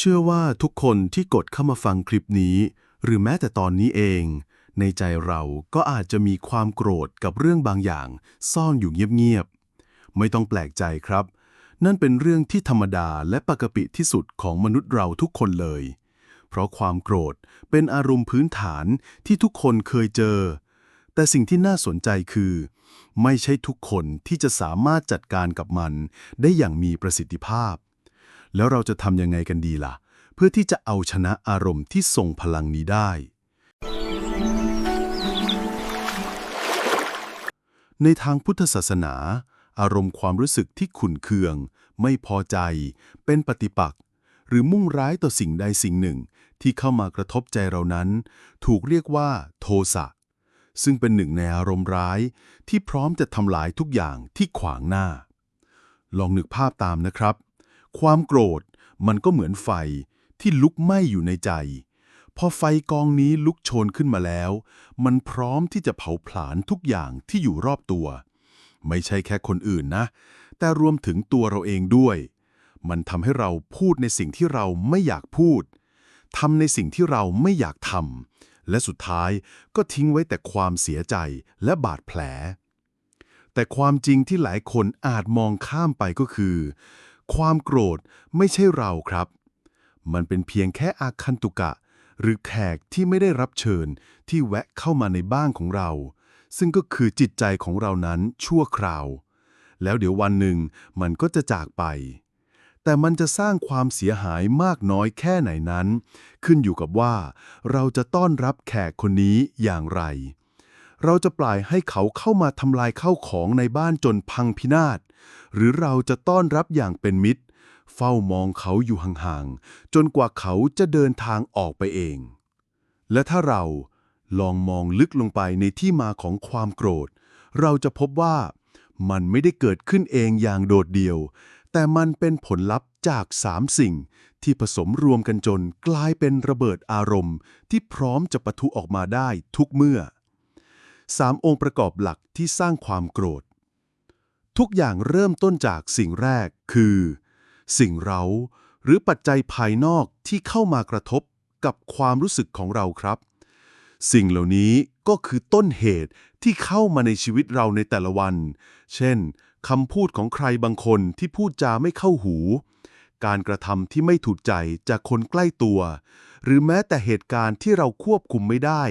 เชื่อว่าทุกคนที่กดเข้ามาฟังคลิปนี้ หรือแม้แต่ตอนนี้เอง ในใจเราก็อาจจะมีความโกรธกับเรื่องบางอย่าง ซ่อนอยู่เงียบๆ ไม่ต้องแปลกใจครับ นั่นเป็นเรื่องที่ธรรมดาและปกติที่สุดของมนุษย์เราทุกคนเลย เพราะความโกรธเป็นอารมณ์พื้นฐานที่ทุกคนเคยเจอ แต่สิ่งที่น่าสนใจคือ ไม่ใช่ทุกคนที่จะสามารถจัดการกับมันได้อย่างมีประสิทธิภาพ แล้วเราจะทำยังไงกันดีล่ะ เพื่อที่จะเอาชนะอารมณ์ที่ทรงพลังนี้ได้ ในทางพุทธศาสนา อารมณ์ความรู้สึกที่ขุนเคือง ไม่พอใจ เป็นปฏิปักษ์หรือมุ่งร้ายต่อสิ่งใดสิ่งหนึ่ง ที่เข้ามากระทบใจเรานั้น ถูกเรียกว่า โทสะซึ่งเป็นหนึ่งในอารมณ์ร้ายที่พร้อมจะทำลายทุกอย่างที่ขวางหน้า ลองนึกภาพตามนะครับ ความโกรธมันก็เหมือนไฟที่ลุกไหม้อยู่ในใจ พอไฟกองนี้ลุกโชนขึ้นมาแล้ว มันพร้อมที่จะเผาผลาญทุกอย่างที่อยู่รอบตัว ไม่ใช่แค่คนอื่นนะ แต่รวมถึงตัวเราเองด้วย มันทำให้เราพูดในสิ่งที่เราไม่อยากพูดทำในสิ่งที่เราไม่อยากทำและสุดท้ายก็ทิ้งไว้แต่ความเสียใจและบาดแผล แต่ความจริงที่หลายคนอาจมองข้ามไปก็คือ ความโกรธไม่ใช่เราครับ มันเป็นเพียงแค่อาคันตุกะ หรือแขกที่ไม่ได้รับเชิญที่แวะเข้ามาในบ้านของเรา ซึ่งก็คือจิตใจของเรานั้นชั่วคราว แล้วเดี๋ยววันหนึ่งมันก็จะจากไป แต่มันจะสร้างความเสียหายมากน้อยแค่ไหนนั้น ขึ้นอยู่กับว่า เราจะต้อนรับแขกคนนี้อย่างไร เราจะปล่อยให้เขาเข้ามาทำลายข้าวของในบ้านจนพังพินาศ หรือเราจะต้อนรับอย่างเป็นมิตร เฝ้ามองเขาอยู่ห่างๆ จนกว่าเขาจะเดินทางออกไปเอง และถ้าเราลองมองลึกลงไปในที่มาของความโกรธ เราจะพบว่ามันไม่ได้เกิดขึ้นเองอย่างโดดเดี่ยว แต่มันเป็นผลลัพธ์จากสามสิ่ง ที่ผสมรวมกันจนกลายเป็นระเบิดอารมณ์ ที่พร้อมจะปะทุออกมาได้ทุกเมื่อสามองค์ประกอบหลักที่สร้างความโกรธ ทุกอย่างเริ่มต้นจากสิ่งแรกคือ สิ่งเราหรือปัจจัยภายนอกที่เข้ามากระทบกับความรู้สึกของเราครับ สิ่งเหล่านี้ก็คือต้นเหตุที่เข้ามาในชีวิตเราในแต่ละวัน เช่นคำพูดของใครบางคนที่พูดจาไม่เข้าหู การกระทำที่ไม่ถูกใจจากคนใกล้ตัว หรือแม้แต่เหตุการณ์ที่เราควบคุมไม่ได้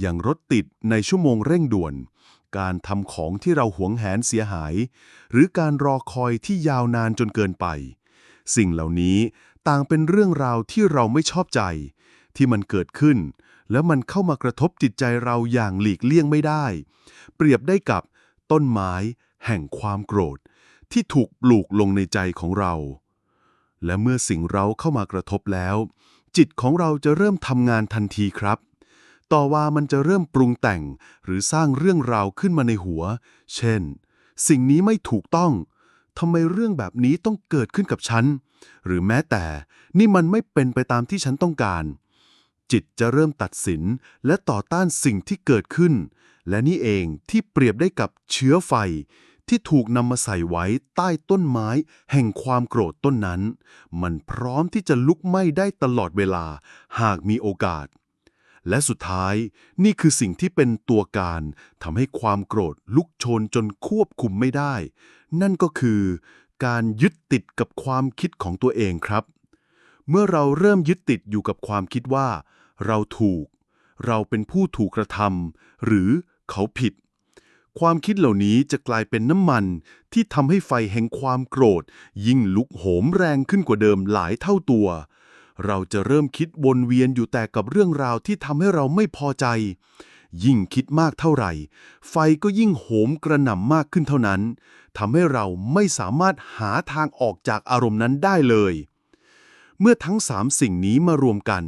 อย่างรถติดในชั่วโมงเร่งด่วน การทำของที่เราหวงแหนเสียหาย หรือการรอคอยที่ยาวนานจนเกินไป สิ่งเหล่านี้ต่างเป็นเรื่องราวที่เราไม่ชอบใจ ที่มันเกิดขึ้น แล้วมันเข้ามากระทบจิตใจเราอย่างหลีกเลี่ยงไม่ได้ เปรียบได้กับต้นไม้แห่งความโกรธ ที่ถูกปลูกลงในใจของเรา และเมื่อสิ่งเราเข้ามากระทบแล้ว จิตของเราจะเริ่มทำงานทันทีครับ ต่อว่ามันจะเริ่มปรุงแต่งหรือสร้างเรื่องราวขึ้นมาในหัว เช่น สิ่งนี้ไม่ถูกต้องทำไมเรื่องแบบนี้ต้องเกิดขึ้นกับฉัน หรือแม้แต่นี่มันไม่เป็นไปตามที่ฉันต้องการ จิตจะเริ่มตัดสินและต่อต้านสิ่งที่เกิดขึ้น และนี่เองที่เปรียบได้กับเชื้อไฟ ที่ถูกนำมาใส่ไว้ใต้ต้นไม้ แห่งความโกรธต้นนั้น มันพร้อมที่จะลุกไหม้ได้ตลอดเวลา หากมีโอกาส และสุดท้ายนี่คือสิ่งที่เป็นตัวการทำให้ความโกรธลุกโชนจนควบคุมไม่ได้ นั่นก็คือการยึดติดกับความคิดของตัวเองครับ เมื่อเราเริ่มยึดติดอยู่กับความคิดว่า เราถูก เราเป็นผู้ถูกกระทำหรือเขาผิด ความคิดเหล่านี้จะกลายเป็นน้ำมันที่ทำให้ไฟแห่งความโกรธ ยิ่งลุกโหมแรงขึ้นกว่าเดิมหลายเท่าตัว เราจะเริ่มคิดวนเวียนอยู่แต่กับเรื่องราวที่ทำให้เราไม่พอใจ ยิ่งคิดมากเท่าไหร่ ไฟก็ยิ่งโหมกระหน่ำมากขึ้นเท่านั้นทำให้เราไม่สามารถหาทางออกจากอารมณ์นั้นได้เลย เมื่อทั้งสามสิ่งนี้มารวมกัน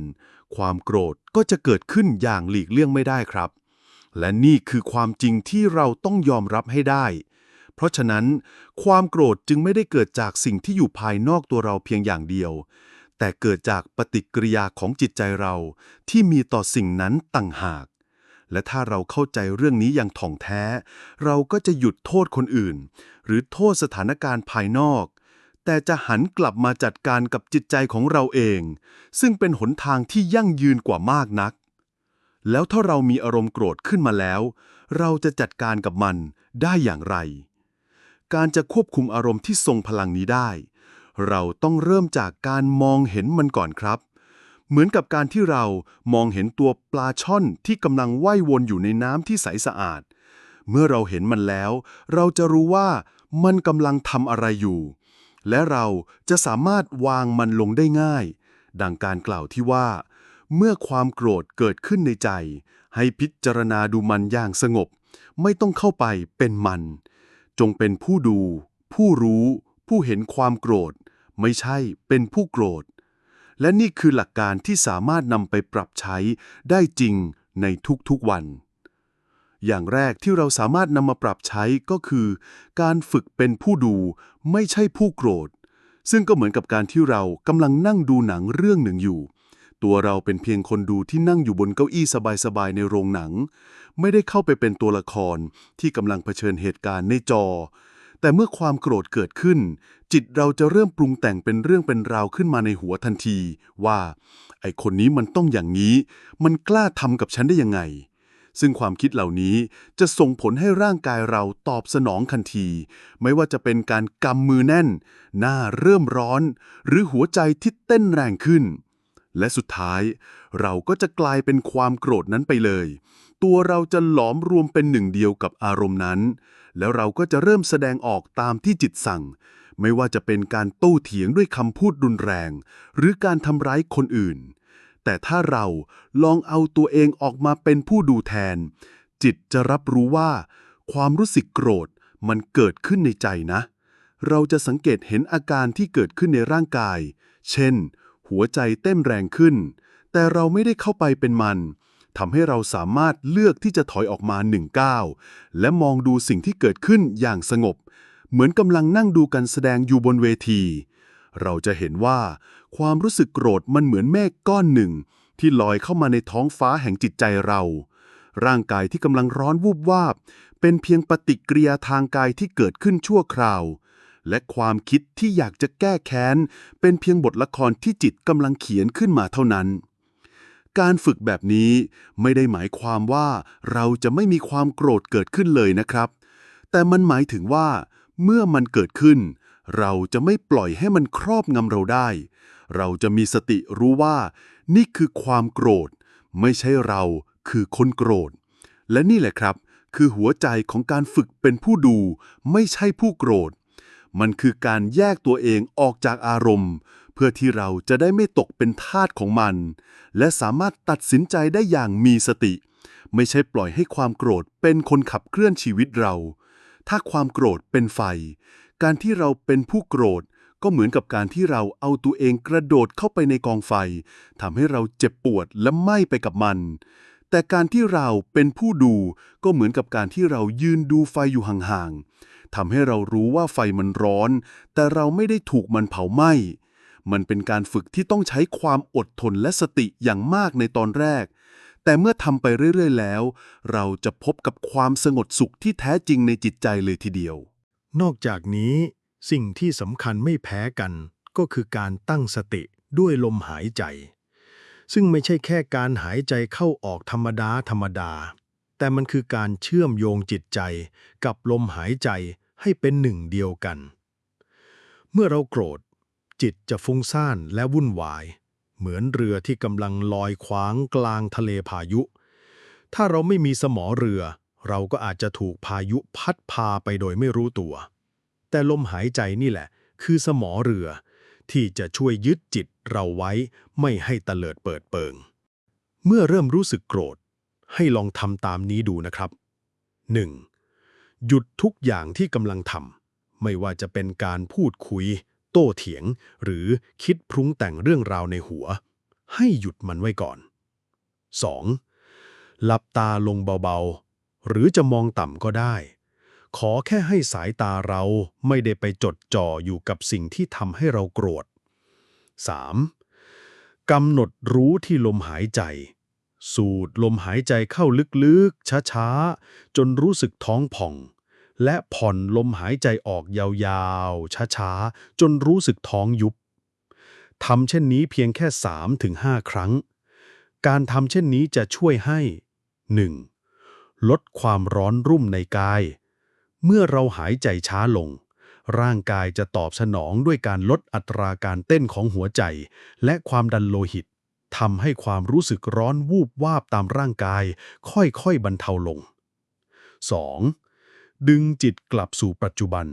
ความโกรธก็จะเกิดขึ้นอย่างหลีกเลี่ยงไม่ได้ครับ และนี่คือความจริงที่เราต้องยอมรับให้ได้เพราะฉะนั้น ความโกรธจึงไม่ได้เกิดจากสิ่งที่อยู่ภายนอกตัวเราเพียงอย่างเดียว แต่เกิดจากปฏิกิริยาของจิตใจเราที่มีต่อสิ่งนั้นต่างหาก และถ้าเราเข้าใจเรื่องนี้อย่างถ่องแท้ เราก็จะหยุดโทษคนอื่น หรือโทษสถานการณ์ภายนอก แต่จะหันกลับมาจัดการกับจิตใจของเราเอง ซึ่งเป็นหนทางที่ยั่งยืนกว่ามากนัก แล้วถ้าเรามีอารมณ์โกรธขึ้นมาแล้ว เราจะจัดการกับมันได้อย่างไร การจะควบคุมอารมณ์ที่ทรงพลังนี้ได้ เราต้องเริ่มจากการมองเห็นมันก่อนครับ เหมือนกับการที่เรามองเห็นตัวปลาช่อนที่กำลังว่ายวนอยู่ในน้ำที่ใสสะอาด เมื่อเราเห็นมันแล้ว เราจะรู้ว่ามันกำลังทำอะไรอยู่ และเราจะสามารถวางมันลงได้ง่าย ดังการกล่าวที่ว่า เมื่อความโกรธเกิดขึ้นในใจ ให้พิจารณาดูมันอย่างสงบ ไม่ต้องเข้าไปเป็นมัน จงเป็นผู้ดู ผู้รู้ ผู้เห็นความโกรธ ไม่ใช่เป็นผู้โกรธ และนี่คือหลักการที่สามารถนำไปปรับใช้ได้จริงในทุกๆวัน อย่างแรกที่เราสามารถนำมาปรับใช้ก็คือ การฝึกเป็นผู้ดูไม่ใช่ผู้โกรธ ซึ่งก็เหมือนกับการที่เรากำลังนั่งดูหนังเรื่องหนึ่งอยู่ตัวเราเป็นเพียงคนดูที่นั่งอยู่บนเก้าอี้สบายๆในโรงหนัง ไม่ได้เข้าไปเป็นตัวละครที่กำลังเผชิญเหตุการณ์ในจอ แต่เมื่อความโกรธเกิดขึ้น จิตเราจะเริ่มปรุงแต่งเป็นเรื่องเป็นราวขึ้นมาในหัวทันที ว่า ไอคนนี้มันต้องอย่างนี้ มันกล้าทำกับฉันได้ยังไง ซึ่งความคิดเหล่านี้จะส่งผลให้ร่างกายเราตอบสนองทันที ไม่ว่าจะเป็นการกำมือแน่น หน้าเริ่มร้อน หรือหัวใจที่เต้นแรงขึ้น และสุดท้าย เราก็จะกลายเป็นความโกรธนั้นไปเลย ตัวเราจะหลอมรวมเป็นหนึ่งเดียวกับอารมณ์นั้น แล้วเราก็จะเริ่มแสดงออกตามที่จิตสั่ง ไม่ว่าจะเป็นการโต้เถียงด้วยคำพูดรุนแรง หรือการทำร้ายคนอื่น แต่ถ้าเราลองเอาตัวเองออกมาเป็นผู้ดูแทน จิตจะรับรู้ว่า ความรู้สึกโกรธมันเกิดขึ้นในใจนะ เราจะสังเกตเห็นอาการที่เกิดขึ้นในร่างกาย เช่น หัวใจเต้นแรงขึ้น แต่เราไม่ได้เข้าไปเป็นมัน ทำให้เราสามารถเลือกที่จะถอยออกมาหนึ่งก้าวและมองดูสิ่งที่เกิดขึ้นอย่างสงบ เหมือนกำลังนั่งดูการแสดงอยู่บนเวที เราจะเห็นว่า ความรู้สึกโกรธมันเหมือนเมฆก้อนหนึ่ง ที่ลอยเข้ามาในท้องฟ้าแห่งจิตใจเรา ร่างกายที่กำลังร้อนวูบวาบ เป็นเพียงปฏิกิริยาทางกายที่เกิดขึ้นชั่วคราว และความคิดที่อยากจะแก้แค้น เป็นเพียงบทละครที่จิตกำลังเขียนขึ้นมาเท่านั้น การฝึกแบบนี้ไม่ได้หมายความว่าเราจะไม่มีความโกรธเกิดขึ้นเลยนะครับ แต่มันหมายถึงว่า เมื่อมันเกิดขึ้น เราจะไม่ปล่อยให้มันครอบงำเราได้ เราจะมีสติรู้ว่า นี่คือความโกรธ ไม่ใช่เราคือคนโกรธ และนี่แหละครับ คือหัวใจของการฝึกเป็นผู้ดู ไม่ใช่ผู้โกรธ มันคือการแยกตัวเองออกจากอารมณ์ พื่อที่เราจะได้ไม่ตกเป็นทาสของมัน และสามารถตัดสินใจได้อย่างมีสติ ไม่ใช่ปล่อยให้ความโกรธเป็นคนขับเคลื่อนชีวิตเรา ถ้าความโกรธเป็นไฟ การที่เราเป็นผู้โกรธก็เหมือนกับการที่เราเอาตัวเองกระโดดเข้าไปในกองไฟทำให้เราเจ็บปวดและไหม้ไปกับมัน แต่การที่เราเป็นผู้ดูก็เหมือนกับการที่เรายืนดูไฟอยู่ห่างๆทำให้เรารู้ว่าไฟมันร้อน แต่เราไม่ได้ถูกมันเผาไหม้ มันเป็นการฝึกที่ต้องใช้ความอดทนและสติอย่างมากในตอนแรก แต่เมื่อทำไปเรื่อย ๆ แล้ว เราจะพบกับความสงบสุขที่แท้จริงในจิตใจเลยทีเดียว นอกจากนี้ สิ่งที่สำคัญไม่แพ้กัน ก็คือการตั้งสติด้วยลมหายใจ ซึ่งไม่ใช่แค่การหายใจเข้าออกธรรมดาธรรมดา แต่มันคือการเชื่อมโยงจิตใจ กับลมหายใจให้เป็นหนึ่งเดียวกัน เมื่อเราโกรธ จิตจะฟุ้งซ่านและวุ่นวาย เหมือนเรือที่กำลังลอยคว้างกลางทะเลพายุ ถ้าเราไม่มีสมอเรือ เราก็อาจจะถูกพายุพัดพาไปโดยไม่รู้ตัว แต่ลมหายใจนี่แหละ คือสมอเรือ ที่จะช่วยยึดจิตเราไว้ไม่ให้ตะเลิดเปิดเปิง เมื่อเริ่มรู้สึกโกรธ ให้ลองทำตามนี้ดูนะครับ 1. หยุดทุกอย่างที่กำลังทำไม่ว่าจะเป็นการพูดคุย โต้เถียง หรือคิดพรุ้งแต่งเรื่องราวในหัว ให้หยุดมันไว้ก่อน 2. หลับตาลงเบาๆ หรือจะมองต่ำก็ได้ ขอแค่ให้สายตาเราไม่ได้ไปจดจ่ออยู่กับสิ่งที่ทำให้เราโกรธ 3. กำหนดรู้ที่ลมหายใจ สูดลมหายใจเข้าลึกๆ ช้าๆ จนรู้สึกท้องผ่อง และผ่อนลมหายใจออกยาวๆ ช้าๆ จนรู้สึกท้องยุบทำเช่นนี้เพียงแค่ 3-5 ครั้ง การทำเช่นนี้จะช่วยให้ 1. ลดความร้อนรุ่มในกาย เมื่อเราหายใจช้าลง ร่างกายจะตอบสนองด้วยการลดอัตราการเต้นของหัวใจ และความดันโลหิตทำให้ความรู้สึกร้อนวูบวาบตามร่างกาย ค่อยๆบรรเทาลง 2. ดึงจิตกลับสู่ปัจจุบัน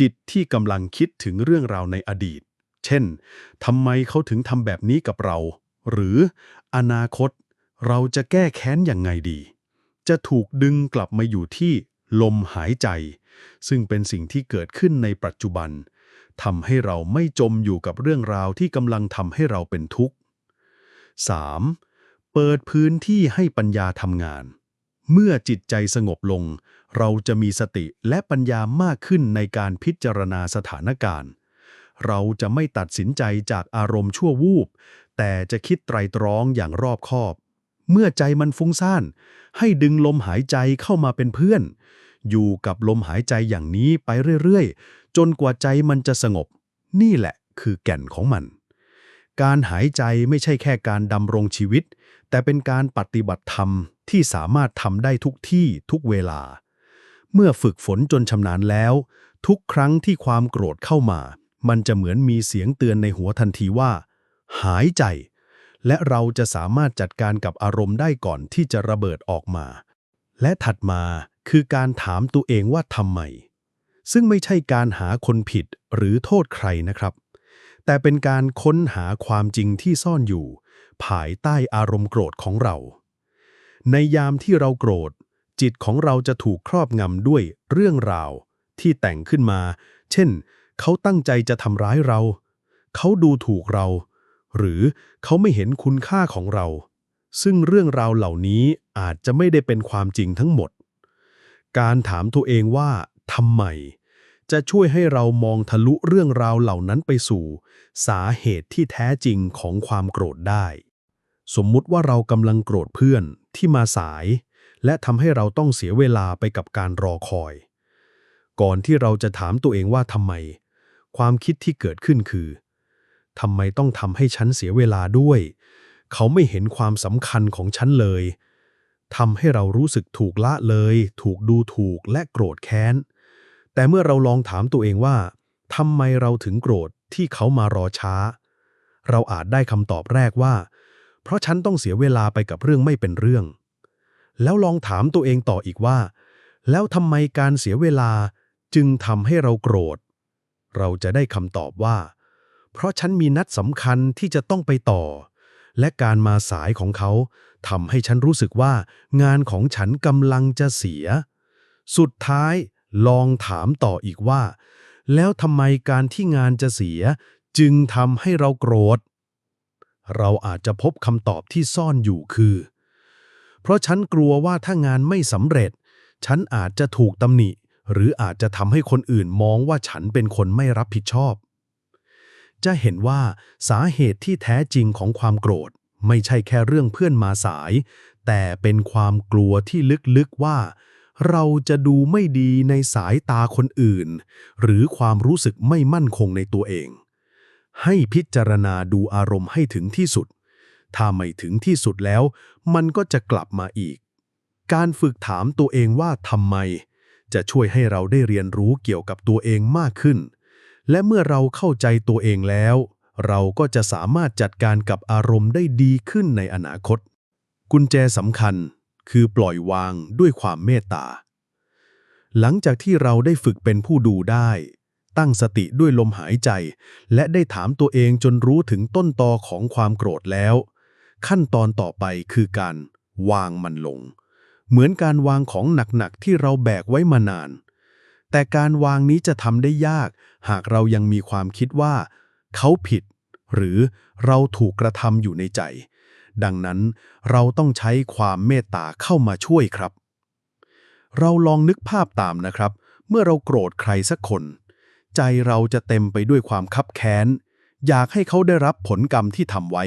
จิตที่กำลังคิดถึงเรื่องราวในอดีต เช่นทำไมเขาถึงทำแบบนี้กับเรา หรืออนาคต เราจะแก้แค้นอย่างไงดี จะถูกดึงกลับมาอยู่ที่ลมหายใจ ซึ่งเป็นสิ่งที่เกิดขึ้นในปัจจุบันทำให้เราไม่จมอยู่กับเรื่องราวที่กำลังทำให้เราเป็นทุกข์ 3. เปิดพื้นที่ให้ปัญญาทำงาน เมื่อจิตใจสงบลง เราจะมีสติและปัญญามากขึ้นในการพิจารณาสถานการณ์ เราจะไม่ตัดสินใจจากอารมณ์ชั่ววูบ แต่จะคิดไตรตรองอย่างรอบคอบ เมื่อใจมันฟุ้งซ่าน ให้ดึงลมหายใจเข้ามาเป็นเพื่อน อยู่กับลมหายใจอย่างนี้ไปเรื่อยๆ จนกว่าใจมันจะสงบ นี่แหละคือแก่นของมัน การหายใจไม่ใช่แค่การดำรงชีวิต แต่เป็นการปฏิบัติธรรมที่สามารถทำได้ทุกที่ทุกเวลา เมื่อฝึกฝนจนชำนาญแล้ว ทุกครั้งที่ความโกรธเข้ามา มันจะเหมือนมีเสียงเตือนในหัวทันทีว่า หายใจ และเราจะสามารถจัดการกับอารมณ์ได้ก่อนที่จะระเบิดออกมา และถัดมาคือการถามตัวเองว่าทำไม ซึ่งไม่ใช่การหาคนผิดหรือโทษใครนะครับ แต่เป็นการค้นหาความจริงที่ซ่อนอยู่ ภายใต้อารมณ์โกรธของเรา ในยามที่เราโกรธ จิตของเราจะถูกครอบงำด้วยเรื่องราว ที่แต่งขึ้นมา เช่น เขาตั้งใจจะทำร้ายเรา เขาดูถูกเรา หรือเขาไม่เห็นคุณค่าของเรา ซึ่งเรื่องราวเหล่านี้อาจจะไม่ได้เป็นความจริงทั้งหมด การถามตัวเองว่าทำไม จะช่วยให้เรามองทะลุเรื่องราวเหล่านั้นไปสู่ สาเหตุที่แท้จริงของความโกรธได้ สมมุติว่าเรากำลังโกรธเพื่อนที่มาสาย และทำให้เราต้องเสียเวลาไปกับการรอคอย ก่อนที่เราจะถามตัวเองว่าทำไม ความคิดที่เกิดขึ้นคือทำไมต้องทำให้ฉันเสียเวลาด้วย เขาไม่เห็นความสำคัญของฉันเลยทำให้เรารู้สึกถูกละเลย ถูกดูถูกและโกรธแค้น แต่เมื่อเราลองถามตัวเองว่าทำไมเราถึงโกรธที่เขามารอช้า เราอาจได้คำตอบแรกว่า เพราะฉันต้องเสียเวลาไปกับเรื่องไม่เป็นเรื่อง แล้วลองถามตัวเองต่ออีกว่า แล้วทำไมการเสียเวลาจึงทำให้เราโกรธ เราจะได้คำตอบว่า เพราะฉันมีนัดสำคัญที่จะต้องไปต่อ และการมาสายของเขาทำให้ฉันรู้สึกว่า งานของฉันกำลังจะเสีย สุดท้ายลองถามต่ออีกว่า แล้วทำไมการที่งานจะเสีย จึงทำให้เราโกรธ เราอาจจะพบคำตอบที่ซ่อนอยู่คือ เพราะฉันกลัวว่าถ้างานไม่สำเร็จ ฉันอาจจะถูกตำหนิ หรืออาจจะทำให้คนอื่นมองว่าฉันเป็นคนไม่รับผิดชอบ จะเห็นว่าสาเหตุที่แท้จริงของความโกรธ ไม่ใช่แค่เรื่องเพื่อนมาสาย แต่เป็นความกลัวที่ลึกๆว่า เราจะดูไม่ดีในสายตาคนอื่น หรือความรู้สึกไม่มั่นคงในตัวเอง ให้พิจารณาดูอารมณ์ให้ถึงที่สุด ถ้าไม่ถึงที่สุดแล้ว มันก็จะกลับมาอีก การฝึกถามตัวเองว่าทำไม จะช่วยให้เราได้เรียนรู้เกี่ยวกับตัวเองมากขึ้น และเมื่อเราเข้าใจตัวเองแล้ว เราก็จะสามารถจัดการกับอารมณ์ได้ดีขึ้นในอนาคต กุญแจสำคัญคือปล่อยวางด้วยความเมตตา หลังจากที่เราได้ฝึกเป็นผู้ดูได้ ตั้งสติด้วยลมหายใจ และได้ถามตัวเองจนรู้ถึงต้นตอของความโกรธแล้ว ขั้นตอนต่อไปคือการวางมันลง เหมือนการวางของหนักๆที่เราแบกไว้มานาน แต่การวางนี้จะทำได้ยาก หากเรายังมีความคิดว่า เขาผิด หรือเราถูกกระทำอยู่ในใจ ดังนั้นเราต้องใช้ความเมตตาเข้ามาช่วยครับ เราลองนึกภาพตามนะครับ เมื่อเราโกรธใครสักคน ใจเราจะเต็มไปด้วยความคับแค้น อยากให้เขาได้รับผลกรรมที่ทำไว้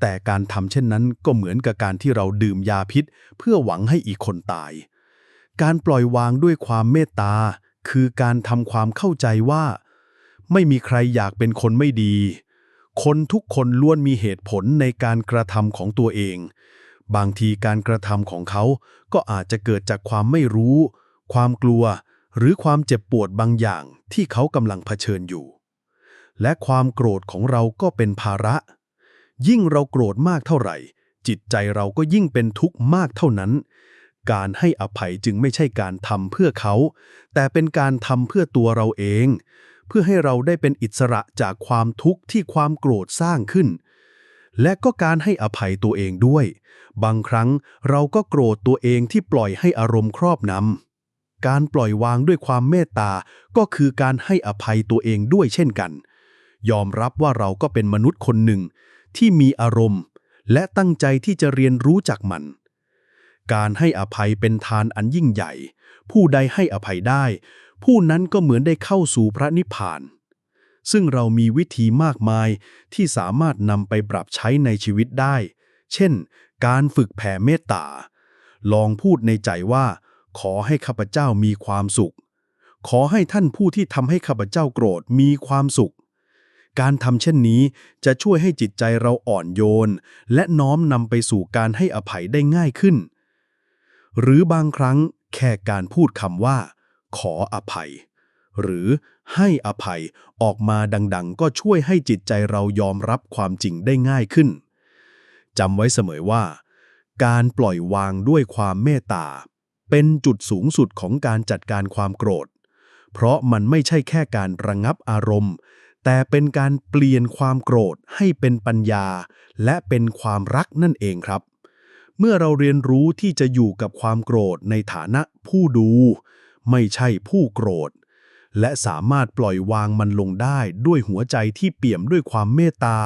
แต่การทำเช่นนั้นก็เหมือนกับการที่เราดื่มยาพิษ เพื่อหวังให้อีกคนตาย การปล่อยวางด้วยความเมตตา คือการทำความเข้าใจว่า ไม่มีใครอยากเป็นคนไม่ดี คนทุกคนล้วนมีเหตุผลในการกระทำของตัวเอง บางทีการกระทำของเขาก็อาจจะเกิดจากความไม่รู้ ความกลัว หรือความเจ็บปวดบางอย่างที่เขากำลังเผชิญอยู่ และความโกรธของเราก็เป็นภาระ ยิ่งเราโกรธมากเท่าไหร่ จิตใจเราก็ยิ่งเป็นทุกข์มากเท่านั้น การให้อภัยจึงไม่ใช่การทำเพื่อเขา แต่เป็นการทำเพื่อตัวเราเอง เพื่อให้เราได้เป็นอิสระจากความทุกข์ที่ความโกรธสร้างขึ้น และก็การให้อภัยตัวเองด้วย บางครั้งเราก็โกรธตัวเองที่ปล่อยให้อารมณ์ครอบนำการปล่อยวางด้วยความเมตตาก็คือการให้อภัยตัวเองด้วยเช่นกัน ยอมรับว่าเราก็เป็นมนุษย์คนหนึ่ง ที่มีอารมณ์ และตั้งใจที่จะเรียนรู้จากมัน การให้อภัยเป็นทานอันยิ่งใหญ่ ผู้ใดให้อภัยได้ ผู้นั้นก็เหมือนได้เข้าสู่พระนิพพาน ซึ่งเรามีวิธีมากมายที่สามารถนำไปปรับใช้ในชีวิตได้ เช่น การฝึกแผ่เมตตา ลองพูดในใจว่า ขอให้ข้าพเจ้ามีความสุข ขอให้ท่านผู้ที่ทำให้ข้าพเจ้าโกรธมีความสุข การทำเช่นนี้จะช่วยให้จิตใจเราอ่อนโยน และน้อมนำไปสู่การให้อภัยได้ง่ายขึ้น หรือบางครั้งแค่การพูดคำว่า ขออภัย หรือให้อภัยออกมาดังๆ ก็ช่วยให้จิตใจเรายอมรับความจริงได้ง่ายขึ้นจำไว้เสมอว่า การปล่อยวางด้วยความเมตตา เป็นจุดสูงสุดของการจัดการความโกรธ เพราะมันไม่ใช่แค่การระงับอารมณ์ แต่เป็นการเปลี่ยนความโกรธให้เป็นปัญญา และเป็นความรักนั่นเองครับ เมื่อเราเรียนรู้ที่จะอยู่กับความโกรธในฐานะผู้ดู ไม่ใช่ผู้โกรธ และสามารถปล่อยวางมันลงได้ด้วยหัวใจที่เปี่ยมด้วยความเมตตา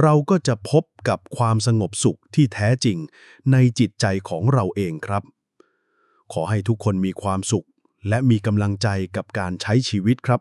เราก็จะพบกับความสงบสุขที่แท้จริง ในจิตใจของเราเองครับ ขอให้ทุกคนมีความสุข และมีกำลังใจกับการใช้ชีวิตครับ